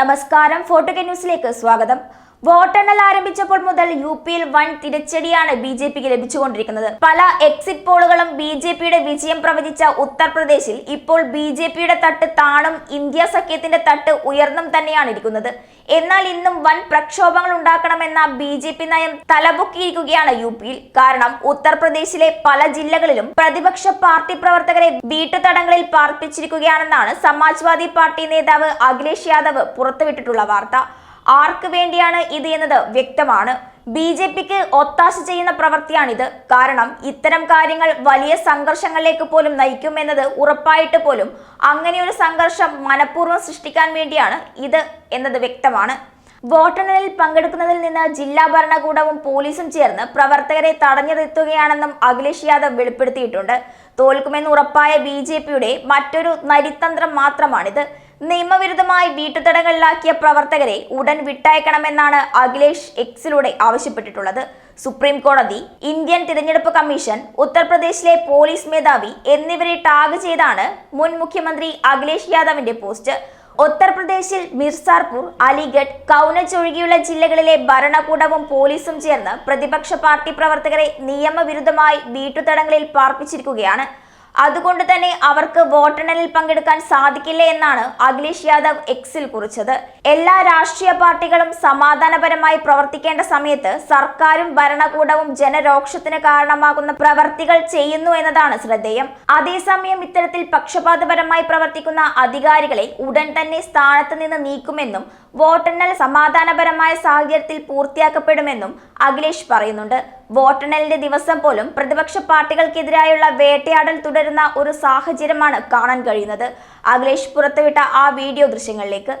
നമസ്കാരം. ഫോട്ടോ ന്യൂസിലേക്ക് സ്വാഗതം. വോട്ടെണ്ണൽ ആരംഭിച്ചപ്പോൾ മുതൽ യു പിയിൽ വൻ തിരിച്ചടിയാണ് ബി ജെ പിക്ക് ലഭിച്ചുകൊണ്ടിരിക്കുന്നത്. പല എക്സിറ്റ് പോളുകളും ബി ജെ പിയുടെ വിജയം പ്രവചിച്ച ഉത്തർപ്രദേശിൽ ഇപ്പോൾ ബി ജെ പിയുടെ തട്ട് താണും ഇന്ത്യ സഖ്യത്തിന്റെ തട്ട് ഉയർന്നും തന്നെയാണ് ഇരിക്കുന്നത്. എന്നാൽ ഇന്നും വൻ പ്രക്ഷോഭങ്ങൾ ഉണ്ടാക്കണമെന്ന ബി ജെ പി നയം തലപൊക്കിയിരിക്കുകയാണ് യു പിയിൽ കാരണം ഉത്തർപ്രദേശിലെ പല ജില്ലകളിലും പ്രതിപക്ഷ പാർട്ടി പ്രവർത്തകരെ വീട്ടുതടങ്ങളിൽ പാർപ്പിച്ചിരിക്കുകയാണെന്നാണ് സമാജ്വാദി പാർട്ടി നേതാവ് അഖിലേഷ് യാദവ് പുറത്തുവിട്ടിട്ടുള്ള വാർത്ത. ആർക്ക് വേണ്ടിയാണ് ഇത് എന്നത് വ്യക്തമാണ്. ബി ജെ പിക്ക് ഒത്താശ ചെയ്യുന്ന പ്രവൃത്തിയാണിത്. കാരണം ഇത്തരം കാര്യങ്ങൾ വലിയ സംഘർഷങ്ങളിലേക്ക് പോലും നയിക്കുമെന്നത് ഉറപ്പായിട്ട് പോലും അങ്ങനെയൊരു സംഘർഷം മനഃപൂർവം സൃഷ്ടിക്കാൻ വേണ്ടിയാണ് ഇത് എന്നത് വ്യക്തമാണ്. വോട്ടെണ്ണലിൽ പങ്കെടുക്കുന്നതിൽ നിന്ന് ജില്ലാ ഭരണകൂടവും പോലീസും ചേർന്ന് പ്രവർത്തകരെ തടഞ്ഞു നിർത്തുകയാണെന്നും അഖിലേഷ് യാദവ് വെളിപ്പെടുത്തിയിട്ടുണ്ട്. തോൽക്കുമെന്ന് ഉറപ്പായ ബി മറ്റൊരു നരിതന്ത്രം മാത്രമാണിത്. നിയമവിരുദ്ധമായി വീട്ടുതടങ്കലിലാക്കിയ പ്രവർത്തകരെ ഉടൻ വിട്ടയക്കണമെന്നാണ് അഖിലേഷ് എക്സിലൂടെ ആവശ്യപ്പെട്ടിട്ടുള്ളത്. സുപ്രീം കോടതി ഇന്ത്യൻ തിരഞ്ഞെടുപ്പ് കമ്മീഷൻ ഉത്തർപ്രദേശിലെ പോലീസ് മേധാവി എന്നിവരെ ടാഗ് ചെയ്താണ് മുൻ മുഖ്യമന്ത്രി അഖിലേഷ് യാദവിന്റെ പോസ്റ്റ്. ഉത്തർപ്രദേശിൽ മിർസാർപൂർ അലിഗഡ് കൗനജ് ഒഴികെയുള്ള ജില്ലകളിലെ ഭരണകൂടവും പോലീസും ചേർന്ന് പ്രതിപക്ഷ പാർട്ടി പ്രവർത്തകരെ നിയമവിരുദ്ധമായി വീട്ടുതടങ്കലിൽ പാർപ്പിച്ചിരിക്കുകയാണ്. അതുകൊണ്ട് തന്നെ അവർക്ക് വോട്ടെണ്ണലിൽ പങ്കെടുക്കാൻ സാധിക്കില്ല എന്നാണ് അഖിലേഷ് യാദവ് എക്സിൽ കുറിച്ചത്. എല്ലാ രാഷ്ട്രീയ പാർട്ടികളും സമാധാനപരമായി പ്രവർത്തിക്കേണ്ട സമയത്ത് സർക്കാരും ഭരണകൂടവും ജനരോക്ഷത്തിന് കാരണമാകുന്ന പ്രവർത്തികൾ ചെയ്യുന്നു എന്നതാണ് ശ്രദ്ധേയം. അതേസമയം ഇത്തരത്തിൽ പക്ഷപാതപരമായി പ്രവർത്തിക്കുന്ന അധികാരികളെ ഉടൻ തന്നെ സ്ഥാനത്ത് നിന്ന് നീക്കുമെന്നും വോട്ടെണ്ണൽ സമാധാനപരമായ സാഹചര്യത്തിൽ പൂർത്തിയാക്കപ്പെടുമെന്നും അഖിലേഷ് പറയുന്നുണ്ട്. വോട്ടെണ്ണലിന്റെ ദിവസം പോലും പ്രതിപക്ഷ പാർട്ടികൾക്കെതിരായുള്ള വേട്ടയാടൽ തുടരുന്ന ഒരു സാഹചര്യമാണ് കാണാൻ കഴിയുന്നത്. അഖിലേഷ് പുറത്തുവിട്ട ആ വീഡിയോ ദൃശ്യങ്ങളിലേക്ക്.